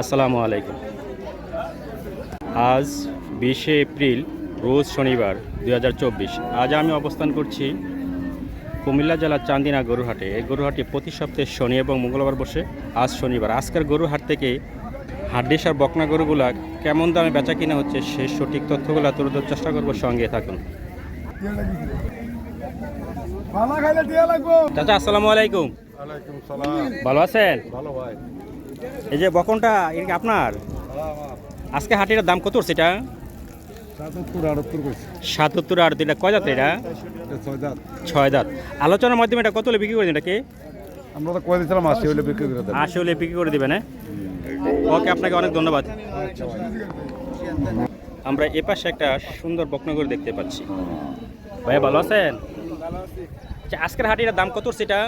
আসসালামু আলাইকুম। আজ বিশে এপ্রিল রোজ শনিবার দু হাজার চব্বিশ। আজ আমি অবস্থান করছি কুমিল্লা জেলার চান্দিনা গরুহাটে। এই গরুহাটে প্রতি সপ্তাহে শনি এবং মঙ্গলবার বসে। আজ শনিবার। আজকের গরুহাট থেকে হাড্ডিস আর বকনা গরুগুলা কেমন দামে বেচা কিনা হচ্ছে সে সঠিক তথ্যগুলো তুলে ধরার চেষ্টা করব সঙ্গে থাকুন। চাচা আসসালামু আলাইকুম। ভালো আছেন? ভালো ভাই। এই যে বকনটা এটা আপনার? আজকে হাটির দাম কত উঠছে এটা? সাতাত্তর আর এটা কয় দাঁত এটা? ছয় দাঁত আলোচনার মাধ্যমে এটা কত হলে বিক্রি করে এটাকে? আমরা তো কয়ে দিয়েছিলাম আশি হলে বিক্রি করে দেবো আশি হলে বিক্রি করে দেবেন হ্যাঁ? ওকে, আপনাকে অনেক ধন্যবাদ। আমরা এ পাশে একটা সুন্দর বকনগর দেখতে পাচ্ছি। ভাইয়া, ভালো আছেন? আচ্ছা আজকের হাটির দাম কত এটা?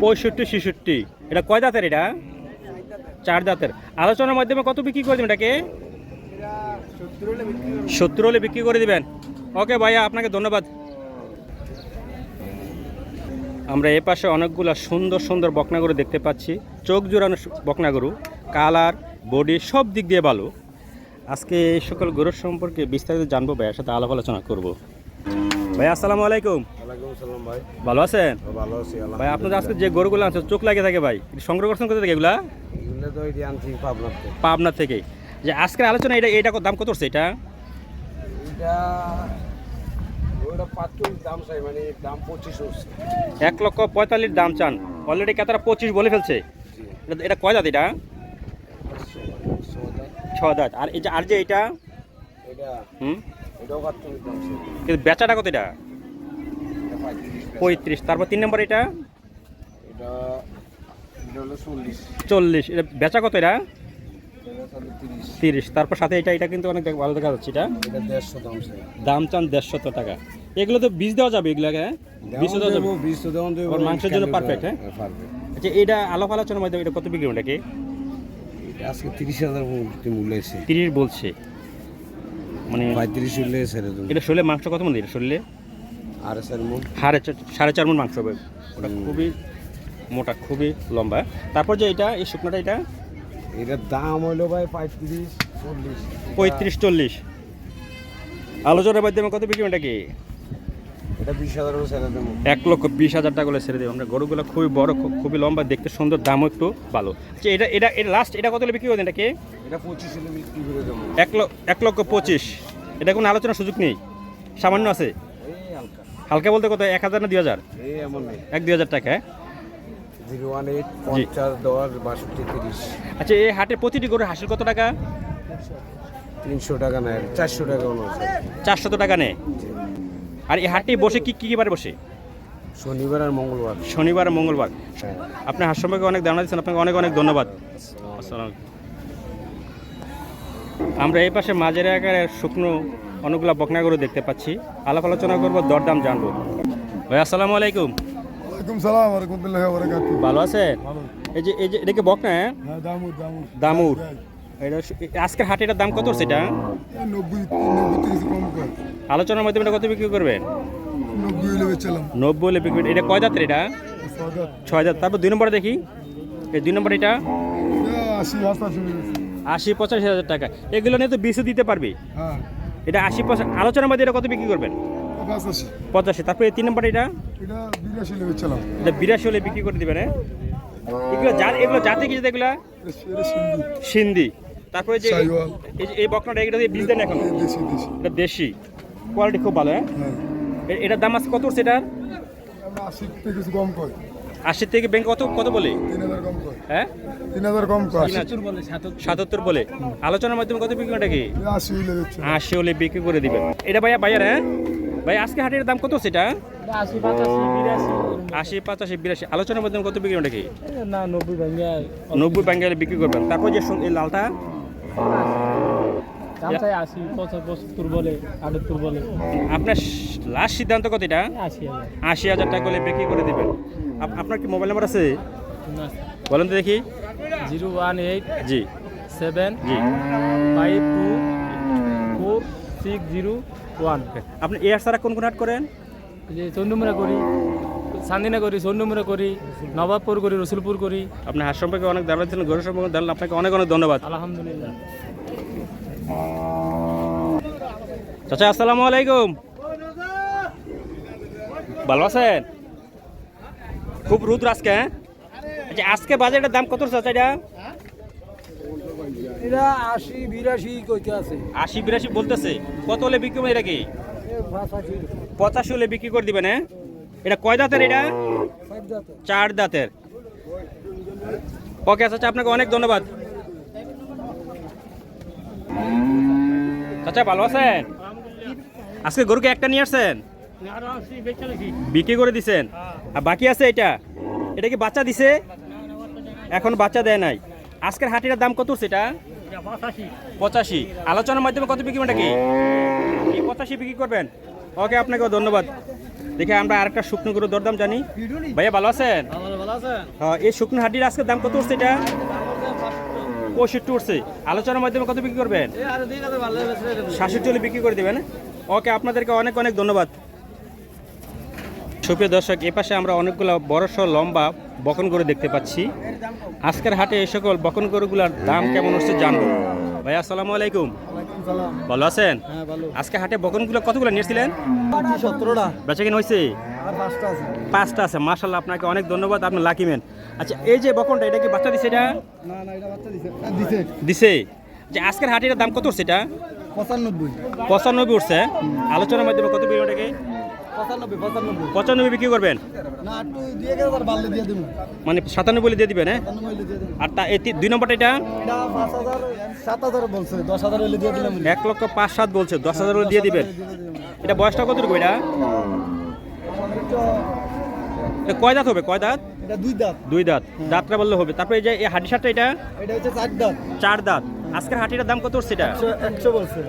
পঁয়ষট্টি ছেষট্টি। এটা কয় দাঁতের এটা? চার দাঁতের। আলোচনার মাধ্যমে কত বিক্রি করে দেবেন এটাকে? সত্তর হলে বিক্রি করে দিবেন। ওকে ভাইয়া আপনাকে ধন্যবাদ। আমরা এ পাশে অনেকগুলো সুন্দর সুন্দর বকনাগরু দেখতে পাচ্ছি। চোখ জোড়ানো বকনাগরু। কালার বডি সব দিক দিয়ে ভালো। আজকে এই সকল গরুর সম্পর্কে বিস্তারিত জানব ভাইয়ের সাথে আলাপ আলোচনা করব। ভাই আসসালামু আলাইকুম। সালাম ভাই। ভালো আছেন? ভালো আছি ভাই আপনাদের আজকে যে গরুগুলো আছে চোখ লাগে থাকে ভাই সংগ্রহ করছেন কোথা থেকে এগুলা? পাবনা থেকে। যে আজকের আলোচনা এটা এটা দাম কত হচ্ছে এটা? মানে এক লক্ষ পঁয়তাল্লিশ দাম চান। অলরেডি কেতারা পঁচিশ বলে ফেলছে। এটা- কয় দাঁত এটা? ছ দাঁত। আর এই যে আর যে এটা হুম? কিন্তু বেচাটা কত এটা? পঁয়ত্রিশ তারপর তিন নম্বর এটা? চল্লিশ। এটা বেচা কত এটা? তিরিশ। তারপর সাথে এটা এটা কিন্তু অনেক ভালো দেখা যাচ্ছে এটা। দেড়শো দাম চান দেড়শত টাকা। এগুলো তো বীজ দেওয়া যাবে এগুলোকে হ্যাঁ? বীজ দেওয়া যাবে। বিশ তো দেওয়া মাংসের জন্য perfect, হ্যাঁ? পারফেক্ট আচ্ছা এটা আলাপ আলোচনার মাধ্যমে এটা কত বিক্রি ওটাকে আজকে তিরিশ হাজার তিরিশ বলছে। মানে পঁয়ত্রিশ হলে ছেড়ে দেবো। এটা শরীরে মাংস কত মন এটা শরীরে? আর স্যার মন। সাড়ে চার- সাড়ে চার মন মাংস হবে। ওটা খুবই মোটা খুবই লম্বা। তারপর যে এটা এই শুকনোটা এটা? এটার দাম হলো ভাই পঁয়ত্রিশ চল্লিশ। পঁয়ত্রিশ চল্লিশ। আলোচনার মাধ্যমে কত বিক্রি এটা বিশ হাজার করে ছেড়ে দেবো এক লক্ষ বিশ হাজার টাকা করে ছেড়ে দেবো। আমরা গরুগুলো খুবই বড় খুবই লম্বা দেখতে সুন্দর দামও একটু ভালো। আচ্ছা এটা এটা এটা লাস্ট এটা কত বিক্রি করবেন? এটাকে এক লক্ষ এক লক্ষ পঁচিশ। এটা কোনো আলোচনার সুযোগ নেই? সামান্য আছে? হালকা। বলতে কত এক হাজার না দুই হাজার? এমন নেই। এক দুই হাজার টাকা হ্যাঁ? আচ্ছা এই হাটে প্রতিটি গরু হাসিল কত টাকা? তিনশো টাকা নেয় চারশো টাকা হচ্ছে টাকা নেয়? আর এই হাটটি বসে কি কী কী বারে বসে? শনিবার আর মঙ্গলবার। শনিবার আর মঙ্গলবার। আপনি হাট সম্পর্কে অনেক ধারণা দিচ্ছেন আপনাকে অনেক অনেক ধন্যবাদ। আসসালাম আমরা এই পাশে মাঝের আকারের শুকনো অনেকগুলো বকনা গরু দেখতে পাচ্ছি। আলাপ আলোচনা করব দরদাম জানব। ভাই আসসালামু আলাইকুম। ওয়ালাইকুম সালাম রহমতুল্লাহ ভালো আছে এই যে এই যে এটা কি বকনা? হ্যাঁ? দামুর দামুর দামুর এটা আজকের হাটে এটার দাম কত কর। আলোচনার মাধ্যমে এটা কত বিক্রি করবেন নব্বই হলে বিক্রি এটা কয় দাঁতের এটা? ছয় হাজার তারপর দুই নম্বরে দেখি। এই দুই নম্বর এটা? আশি পঁচাশি হাজার টাকা। এগুলো নিয়ে তো বিশে দিতে পারবি। হ্যাঁ। এটা আশি পঁচাশি আলোচনার মধ্যে এটা কত বিক্রি করবেন? পঁচাশি। তারপরে এই তিন নম্বর এটা? এটা বিরাশি হলে বিক্রি করে দিবেন হ্যাঁ? এগুলো এগুলো জাতে কি এগুলো? সিন্ধি। তারপরে যে এই বকনাটা দিয়ে বীজ দেন এখন? দেশি দেশি। এটা দেশি। কোয়ালিটি খুব ভালো হ্যাঁ? হ্যাঁ। এটার দাম আছে কত আমরা আশি থেকে কিছু কম কয় আশি থেকে ব্যাংক কত কত বলে? তিন হাজার কম কয় হ্যাঁ? তিন হাজার কম সাতাত্তর বলে। আলোচনার মাধ্যমে কত বিক্রি ওটা কি? আশি হলে আশি হলে বিক্রি করে দিবেন এটা ভাইয়া ভাইয়ার হ্যাঁ? ভাই আজকে হাটের দাম কত সেটা? আশি পঁচাশি বিরাশি। আশি পঁচাশি বিরাশি আলোচনার মাধ্যমে কত বিক্রি ওটা কি? না নব্বই ভেঙে নব্বই ব্যাঙ্গালে বিক্রি করবেন। তারপর যে লালটা আপনার লাস্ট সিদ্ধান্ত কত এটা? আশি হাজার। আশি হাজার টাকা হলে বিক্রি করে দিবেন। আপ- আপনার কি মোবাইল নাম্বার আছে? বলেন তো দেখি। জিরো ওয়ান এইট জি। সেভেন জি। Five two four six zero one. আপনি এয়ার ছাড়া কোন কোন হাট করেন? যে চন্দ্রমুড়া করি। চান্দিনা করি সন্ডুমুরে করি নবাবপুর করি রসুলপুর করি। আপনি হাট সম্পর্কে অনেক ধারণা দিলেন গরু সম্পর্কে ধারণা আপনাকে অনেক অনেক ধন্যবাদ। আলহামদুলিল্লাহ। চাচা আসসালামু আলাইকুম। ভালো আছেন? খুব রুদ্র আজকে হ্যাঁ? আচ্ছা আজকে বাজারের দাম কত চাচা এটা? এটা আশি বিরাশি কইতে আছে। আশি বিরাশি বলতেছে। কত হলে বিক্রি এটা কি? পঁচাশি হলে বিক্রি করে দিবেন হ্যাঁ? এটা কয় দাঁতের এটা? চার দাঁতের। ওকে চাচা আপনাকে অনেক ধন্যবাদ। চাচা ভালো আছেন? আজকে গরুকে একটা নিয়ে আসছেন? বিক্রি করে দিছেন? আর বাকি আছে এটা? এটা কি বাচ্চা দিছে? এখন বাচ্চা দেয় নাই। আজকের হাটির দাম কত সেটা পঁচাশি। আলোচনার মাধ্যমে কত বিক্রি করবেন কি? পঁচাশি বিক্রি করবেন? ওকে আপনাকে ধন্যবাদ। দেখে আমরা আরেকটা শুকনো গরুর দরদাম জানি। ভাইয়া ভালো আছেন? হ্যাঁ এই শুকনো হাটির আজকের দাম কত উঠছে এটা? পঁয়ষট্টি উঠছে আলোচনার মাধ্যমে কত বিক্রি করবেন? সাতষট্টি হলে বিক্রি করে দেবেন ওকে আপনাদেরকে অনেক অনেক ধন্যবাদ। সুপ্রিয় দর্শক এ পাশে আমরা অনেকগুলো বড়সড় লম্বা বকন গরু দেখতে পাচ্ছি। আজকের হাটে এই সকল বকন গরুগুলোর দাম কেমন হচ্ছে জানব। ভাই আসসালামু আলাইকুম। ভালো আছেন? হ্যাঁ ভালো। আজকে হাটে বকনগুলো কতগুলো নিয়েছিলেন সতেরোটা। বেচা কিনা হয়েছে? পাঁচটা আছে। মার্শাল মার্শাল্লাহ আপনাকে অনেক ধন্যবাদ। আপনি লাকিমেন আচ্ছা এই যে বকনটা এটা কি বাচ্চা দিছে এটা? না না এটা বাচ্চা দিছে। দিছে। দিছে। যে আজকের হাটের দাম কত উঠছে এটা? পঁচানব্বই। পঁচানব্বই উঠছে। আলোচনার মাধ্যমে কত বিক্রি ওটাকে? পঁচানব্বই বিক্রি করবেন? মানে সাতানব্বই দিয়ে দিবেন হ্যাঁ? আর তা এই দুই নম্বরটা এটা? এক লক্ষ পাঁচ সাত বলছে দশ হাজার দিয়ে দিবেন। এটা বয়সটা কতটুকু এটা? এটা কয় দাঁত হবে? কয় দাঁত? দুই দাঁত। দুই দাঁত। দাঁতটা বললে হবে। তারপরে এই যে এই হাডি সারটা এটা? এটা হচ্ছে চার দাঁত। চার দাঁত। আজকের হাটিটার দাম কত হচ্ছে এটা? একশো একশো বলছে।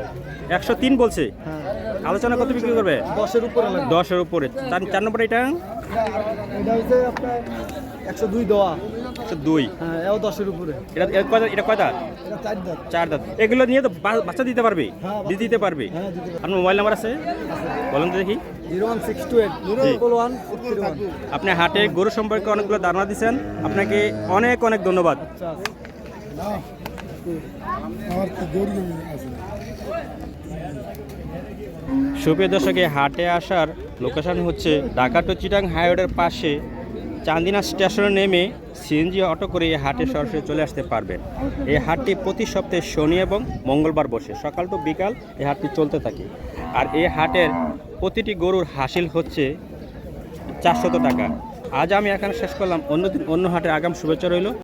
একশো তিন বলছে? হ্যাঁ। আলোচনা কত বিক্রি করবে? দশের উপরে দশের উপরে। চার চার নম্বর এটা? এটা হচ্ছে আপনার একশো দুই দেওয়া একশো দুই। হ্যাঁ এও দশের উপরে। এটা এটা এটা কয় চার দাঁত। চার দাঁত। এগুলো নিয়ে তো বাচ্চা দিতে পারবে? হ্যাঁ, দিতে পারবে? হ্যাঁ দিতে পারবে। আপনার মোবাইল নাম্বার আছে? বলুন তো দেখি। আপনি হাটে গরু সম্পর্কে অনেকগুলো ধারণা দিচ্ছেন আপনাকে অনেক অনেক ধন্যবাদ। সুপ্রিয় দর্শক হাটে আসার লোকেশন হচ্ছে ঢাকা টু চিটাং হাইওয়ের পাশে চান্দিনা স্টেশনে নেমে সিএনজি অটো করে এই হাটে সরাসরি চলে আসতে পারবেন। এই হাটটি প্রতি সপ্তাহে শনি এবং মঙ্গলবার বসে। সকাল তো বিকাল এই হাটটি চলতে থাকে। আর এই হাটের প্রতিটি গরুর হাসিল হচ্ছে চারশত টাকা। আজ আমি এখানে শেষ করলাম। অন্যদিন অন্য হাটে আগাম শুভেচ্ছা রইল।